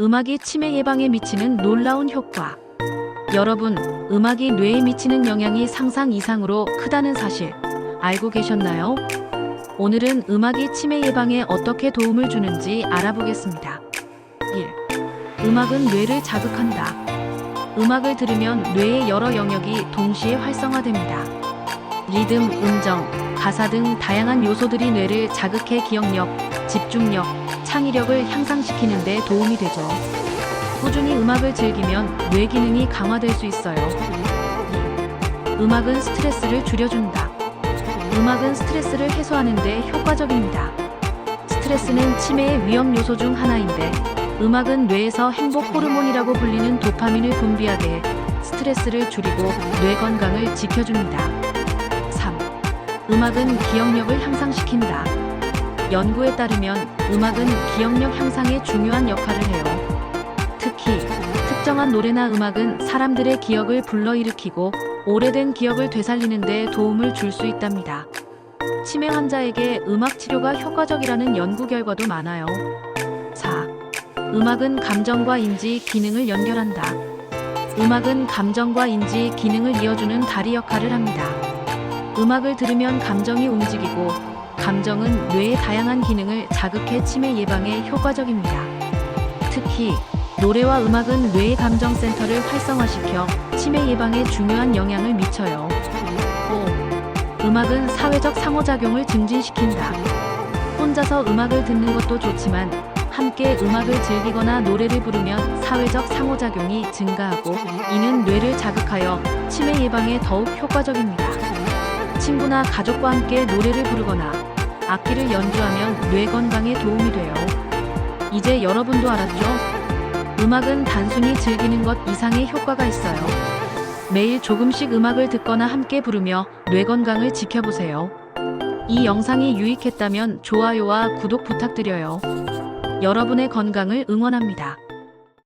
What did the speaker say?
음악이 치매 예방에 미치는 놀라운 효과. 여러분, 음악이 뇌에 미치는 영향이 상상 이상으로 크다는 사실 알고 계셨나요? 오늘은 음악이 치매 예방에 어떻게 도움을 주는지 알아보겠습니다. 1. 음악은 뇌를 자극한다. 음악을 들으면 뇌의 여러 영역이 동시에 활성화됩니다. 리듬, 음정, 가사 등 다양한 요소들이 뇌를 자극해 기억력, 집중력, 창의력을 향상시키는 데 도움이 되죠. 꾸준히 음악을 즐기면 뇌 기능이 강화될 수 있어요. 음악은 스트레스를 줄여준다. 음악은 스트레스를 해소하는 데 효과적입니다. 스트레스는 치매의 위험 요소 중 하나인데 음악은 뇌에서 행복 호르몬이라고 불리는 도파민을 분비하게 해 스트레스를 줄이고 뇌 건강을 지켜줍니다. 3. 음악은 기억력을 향상시킨다. 연구에 따르면 음악은 기억력 향상에 중요한 역할을 해요. 특히 특정한 노래나 음악은 사람들의 기억을 불러일으키고 오래된 기억을 되살리는 데 도움을 줄 수 있답니다. 치매 환자에게 음악 치료가 효과적이라는 연구 결과도 많아요. 4. 음악은 감정과 인지 기능을 연결한다. 음악은 감정과 인지 기능을 이어주는 다리 역할을 합니다. 음악을 들으면 감정이 움직이고 감정은 뇌의 다양한 기능을 자극해 치매 예방에 효과적입니다. 특히 노래와 음악은 뇌의 감정센터를 활성화시켜 치매 예방에 중요한 영향을 미쳐요. 5. 음악은 사회적 상호작용을 증진시킨다. 혼자서 음악을 듣는 것도 좋지만 함께 음악을 즐기거나 노래를 부르면 사회적 상호작용이 증가하고 이는 뇌를 자극하여 치매 예방에 더욱 효과적입니다. 친구나 가족과 함께 노래를 부르거나 악기를 연주하면 뇌 건강에 도움이 돼요. 이제 여러분도 알았죠? 음악은 단순히 즐기는 것 이상의 효과가 있어요. 매일 조금씩 음악을 듣거나 함께 부르며 뇌 건강을 지켜보세요. 이 영상이 유익했다면 좋아요와 구독 부탁드려요. 여러분의 건강을 응원합니다.